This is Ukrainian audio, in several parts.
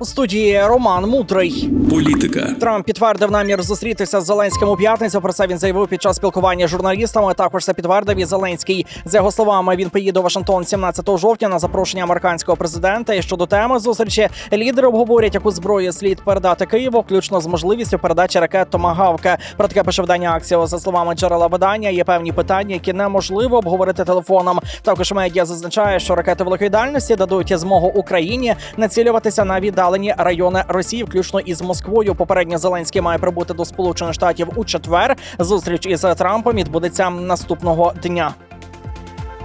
У студії Роман Мудрий. Політика, Трамп підтвердив намір зустрітися з Зеленським у п'ятницю. Про це він заявив під час спілкування з журналістами. Також це підтвердив і Зеленський. За його словами, він поїде у Вашингтон 17 жовтня на запрошення американського президента. І щодо теми зустрічі лідери обговорять, яку зброю слід передати Києву, включно з можливістю передачі ракет Томагавка. Про таке пише видання акція. За словами джерела видання, є певні питання, які неможливо обговорити телефоном. Також медіа зазначає, що ракети великої дальності дадуть змогу Україні націлюватися на віддалені райони Росії, включно із Москвою. Попередньо Зеленський має прибути до Сполучених Штатів у четвер. Зустріч із Трампом відбудеться наступного дня.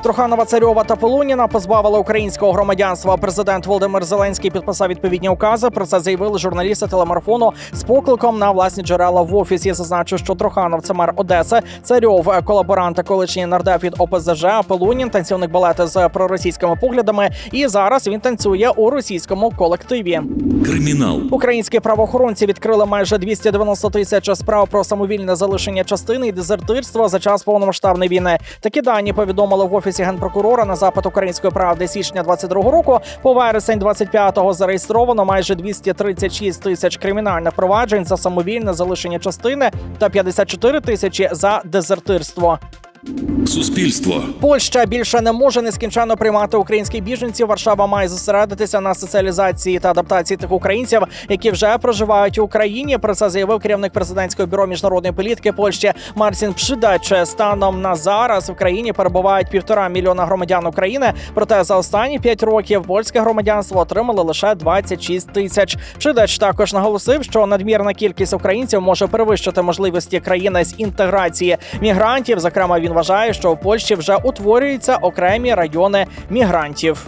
Троханова Царьова та Полуніна позбавили українського громадянства. Президент Володимир Зеленський підписав відповідні укази. Про це заявили журналісти телемарафону з покликом на власні джерела в офісі. Зазначив, що Троханов це мер Одеси, Царьов колаборант, та колишній нардеп від ОПЗЖ, а Полунін танцівник балету з проросійськими поглядами. І зараз він танцює у російському колективі. кримінал, Українські правоохоронці відкрили майже 290 тисяч справ про самовільне залишення частини і дезертирство за час повномасштабної війни. Такі дані повідомили в офісі генпрокурора на запит української правди січня 22 року. По вересень 25-го зареєстровано майже 236 тисяч кримінальних проваджень за самовільне залишення частини та 54 тисячі за дезертирство. Суспільство, Польща більше не може нескінченно приймати українських біженців. Варшава має зосередитися на соціалізації та адаптації тих українців, які вже проживають у Україні. Про це заявив керівник президентського бюро міжнародної політики Польщі Марсін Пшидач. Станом на зараз в країні перебувають півтора мільйона громадян України. Проте за останні п'ять років польське громадянство отримали лише 26 тисяч. Пшидач також наголосив, що надмірна кількість українців може перевищити можливості країни з інтеграції мігрантів. Зокрема, він вважає, що в Польщі вже утворюються окремі райони мігрантів.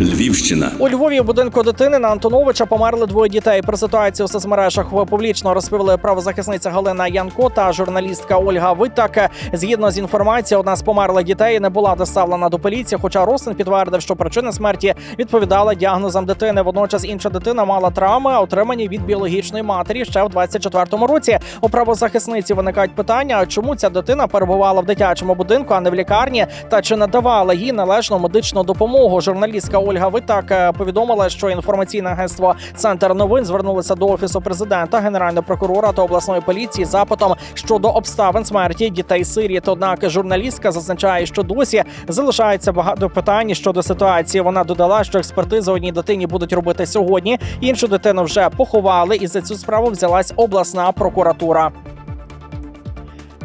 Львівщина, У Львові в будинку дитини на Антоновича померли двоє дітей. Про ситуацію у соцмережах публічно розповіли правозахисниця Галина Янко та журналістка Ольга Витак. Згідно з інформацією, одна з померлих дітей не була доставлена до поліції. Хоча Росин підтвердив, що причина смерті відповідала діагнозам дитини. Водночас інша дитина мала травми, отримані від біологічної матері ще в 24-му році. У правозахисниці виникають питання: чому ця дитина перебувала в дитячому будинку, а не в лікарні, та чи надавала їй належну медичну допомогу. Журналістка Ольга Витак е, повідомила, що інформаційне агентство Центр новин звернулося до офісу президента, генерального прокурора та обласної поліції з запитом щодо обставин смерті дітей сиріт. Однак журналістка зазначає, що досі залишається багато питань щодо ситуації. Вона додала, що експертизи одній дитині будуть робити сьогодні. Іншу дитину вже поховали, і за цю справу взялась обласна прокуратура.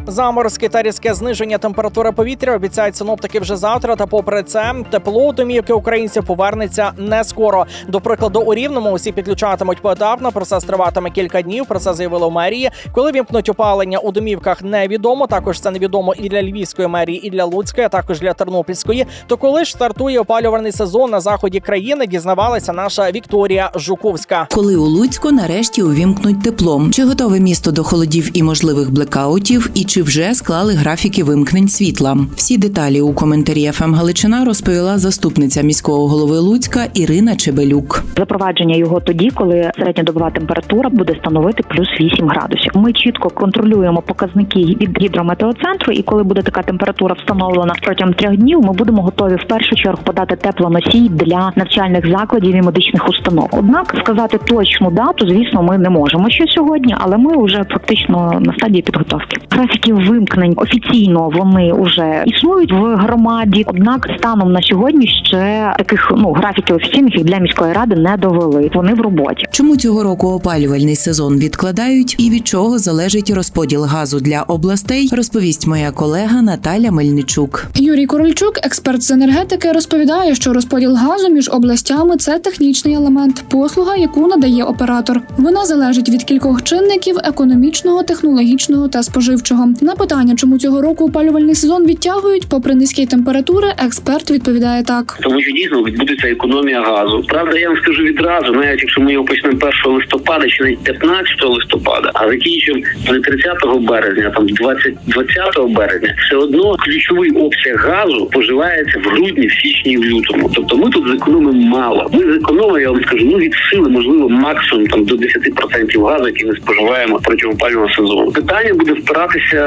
Заморозки та різке зниження температури повітря обіцяють синоптики вже завтра. Та попри це, тепло у домівки українців повернеться не скоро. До прикладу, у рівному усі підключатимуть поетапно. Процес триватиме кілька днів. Про це заявили у мерії. Коли вімкнуть опалення у домівках, невідомо. Також це невідомо і для львівської мерії, і для Луцької, а також для Тернопільської. То коли ж стартує опалювальний сезон на заході країни, дізнавалася наша Вікторія Жуковська. Коли у Луцьку нарешті увімкнуть тепло, чи готове місто до холодів і можливих блекаутів, і чи вже склали графіки вимкнень світла? Всі деталі у коментарі ФМ Галичина розповіла заступниця міського голови Луцька Ірина Чебелюк. Запровадження його тоді, коли середньодобова температура буде становити плюс 8 градусів. Ми чітко контролюємо показники від гідрометеоцентру, і коли буде така температура встановлена протягом трьох днів, ми будемо готові в першу чергу подати теплоносій для навчальних закладів і медичних установ. Однак сказати точну дату, звісно, ми не можемо ще сьогодні, але ми вже фактично на стадії підготовки. Графіків вимкнень офіційно вони вже існують в громаді. Однак станом на сьогодні ще таких ну графіків офіційних їх для міської ради не довели. Вони в роботі. Чому цього року опалювальний сезон відкладають і від чого залежить розподіл газу для областей, розповість моя колега Наталя Мельничук. Юрій Корольчук, експерт з енергетики, розповідає, що розподіл газу між областями це технічний елемент, послуга, яку надає оператор. Вона залежить від кількох чинників економічного, технологічного та споживчого. На питання, чому цього року опалювальний сезон відтягують, попри низькі температури, експерт відповідає так. Тому що дійсно відбудеться економія газу. Правда, я вам скажу відразу, навіть якщо ми його почнемо 1 листопада чи навіть 15 листопада, а закінчимо не 30 березня, там 20, 20 березня, все одно ключовий обсяг газу поживається в грудні, в січні в лютому. Тобто ми тут зекономимо мало. Ми зекономимо, я вам скажу, ну від сили, можливо, максимум там до 10% газу, який ми споживаємо протягом опалювального сезону. Питання буде впиратися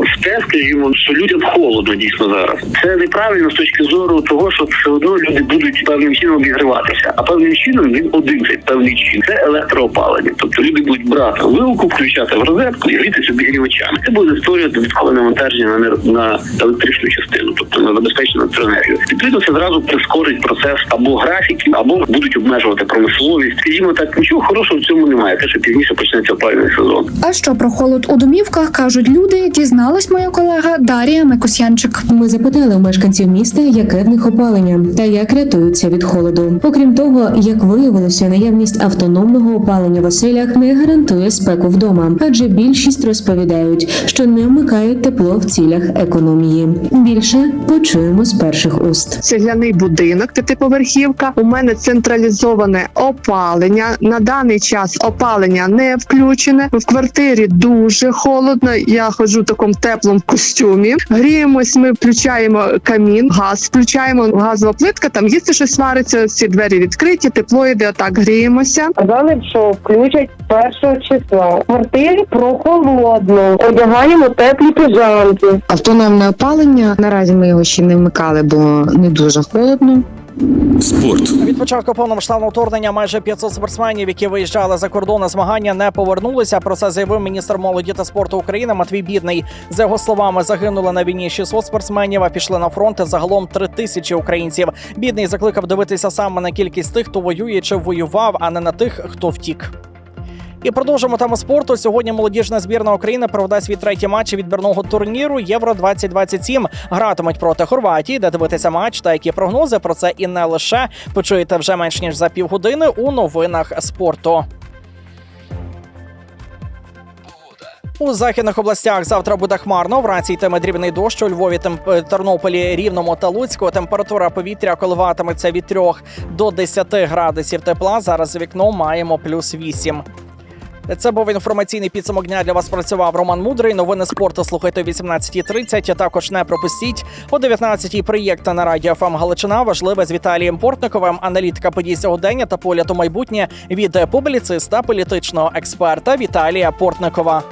в те, що людям холодно дійсно зараз. Це неправильно з точки зору того, що все одно люди будуть певним чином обігріватися. А певним чином він один цей певний чин це електроопалення. Тобто люди будуть брати вилку, включати в розетку і грітися обігрівачами. Це буде створювати додаткове навантаження на на електричну частину, тобто на забезпечення електроенергію. Відповідно, це зразу прискорить процес або графіків, або будуть обмежувати промисловість. Скажімо так, нічого хорошого в цьому немає. Те, що пізніше почнеться опалювальний сезон. А що про холод у домівках кажуть люди, дізналась моя колега Дарія Микосянчик. Ми запитали у мешканців міста, яке в них опалення та як рятуються від холоду. Окрім того, як виявилося, наявність автономного опалення в оселях не гарантує спеку вдома, адже більшість розповідають, що не вмикають тепло в цілях економії. Більше почуємо з перших уст. цегляний будинок, п'ятиповерхівка. У мене централізоване опалення. На даний час опалення не включене. В квартирі дуже холодно. Я ходжу в такому теплому костюмі. Гріємось. Ми включаємо камін, газ включаємо газова плитка. Там їсти щось вариться. Всі двері відкриті, тепло йде. Отак гріємося. Казали, що включать першого числа. В квартирі прохолодно. Одягаємо теплі пижамки. Автономне опалення наразі ми його ще не вмикали, бо не дуже холодно. Спорт. Від початку повномасштабного вторгнення майже 500 спортсменів, які виїжджали за кордон на змагання, не повернулися. Про це заявив міністр молоді та спорту України Матвій Бідний. За його словами, загинули на війні 600 спортсменів, а пішли на фронт загалом 3 тисячі українців. Бідний закликав дивитися саме на кількість тих, хто воює чи воював, а не на тих, хто втік. І продовжимо тему спорту. Сьогодні молодіжна збірна України проведе свій третій матч відбірного турніру Євро 2027 Гратимуть проти Хорватії, де дивитися матч та які прогнози про це і не лише почуєте вже менш ніж за півгодини у новинах спорту. У західних областях завтра буде хмарно. Вранці йтиме дрібний дощ у Львові, Темп- Тернополі, Рівному та Луцьку. Температура повітря коливатиметься від 3 до 10 градусів тепла. Зараз за вікном маємо плюс 8. Це був інформаційний підсумок дня. Для вас працював Роман Мудрий. Новини спорту слухайте о 18.30. Також не пропустіть о 19.00 проєкта на радіо ФМ Галичина. Важливе з Віталієм Портниковим. Аналітика подій сьогодення та погляд у майбутнє від публіциста політичного експерта Віталія Портникова.